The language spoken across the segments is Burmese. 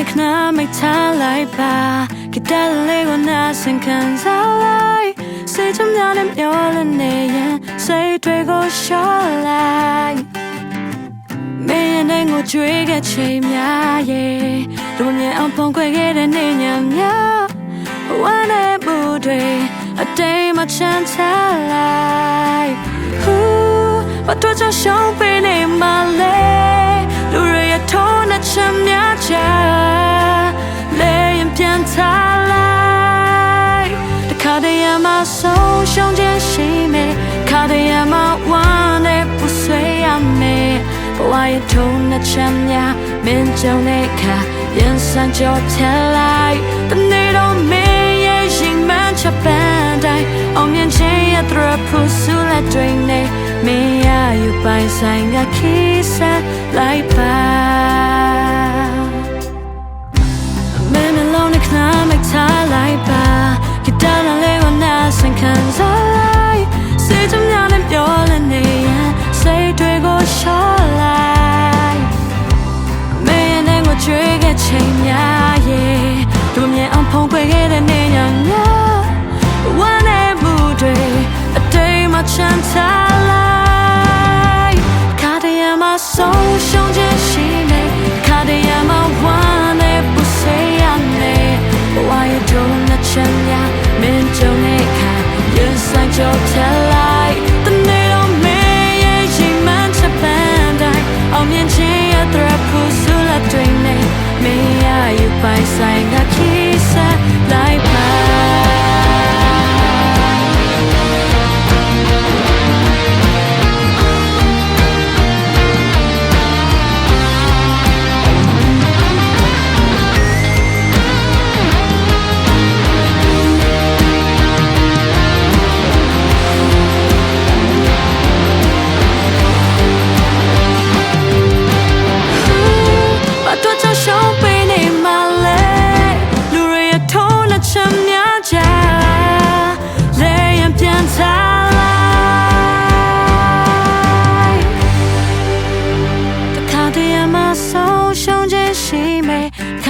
မိတ်ထားလိုက်ပါကတည်းလေးကိုနားဆင်ခံစားလိုက်စိတ်ချမ်းသာနဲ့မျောလနေရင်စိတ်တွေကိုရှော့လိုက်မင်းရဲ့ငိုကြွေးခဲ့ချိန်များရဲ့လူမြင်အောင်ပုံခွေခဲ့တဲ့နေညများဝမ်းနဲ့မှုတွေအတိမ်မချမ်းသာလိုက် Who ဘာတော့ချရှောင်းပေးနေမှ ထုံးနဲ့ချမ်းများမင်းကြုံတဲ့အခါပြန်စမ်းကြောထလိုက်တနေ့တော့မင်းရဲ့ရှင်မှန်ချပန်းတိုင်းအောင်မြင်ခြင်းရဲ့သရဖူဆူလက်တွေနဲ့မင်းရယူပိုင်ဆိုင်ကခီးဆက်လိုက်ပါ ချွေးခဲ့ချိန်များရဲ့သူမြင်အောင်ဖုံးခွေခဲ့တဲ့နေညများဝမ်းနဲ့မှုတွေအတိမ်မှချမ်းသာလိုက်ခါတည်းရမှာဆုံးရှုံးခြင်းရှိနေခါတည်းရမှာဝမ်းနဲ့ပူဆွေးရမယ်ဘဝရဲ့ဒုံနဲ့ချမ်းများမင်းကြုံတဲ့အခါရင်ဆိုင်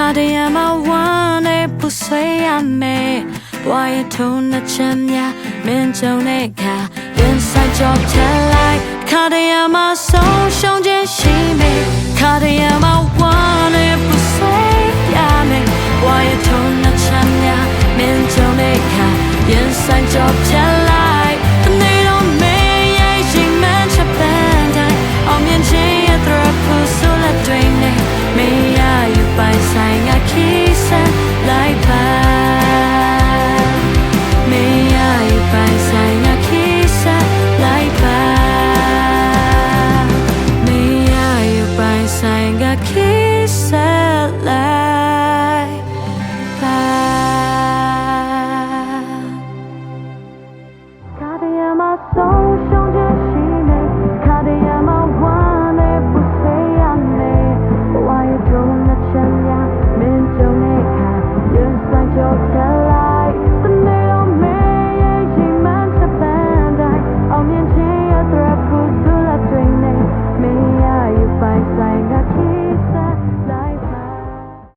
ခါတည်းရမှာဝမ်းနဲ့ပူဆွေးရမယ်ဘဝရဲ့ထုံးလက်ချက်များမင်းကြုံတဲ့အခါရင်ဆိုင်ကြောထလိုက်ခါတည်းရမှာဆုံးရှုံးခြင်းရှိမယ်ခါတည်းရမှာဝမ်းနဲ့ပူဆွေးရမယ်ဘဝရဲ့ထုံးလက်ချက်များမင်းကြုံတဲ့အခါရင်ဆိုင်ကြောထလိုက်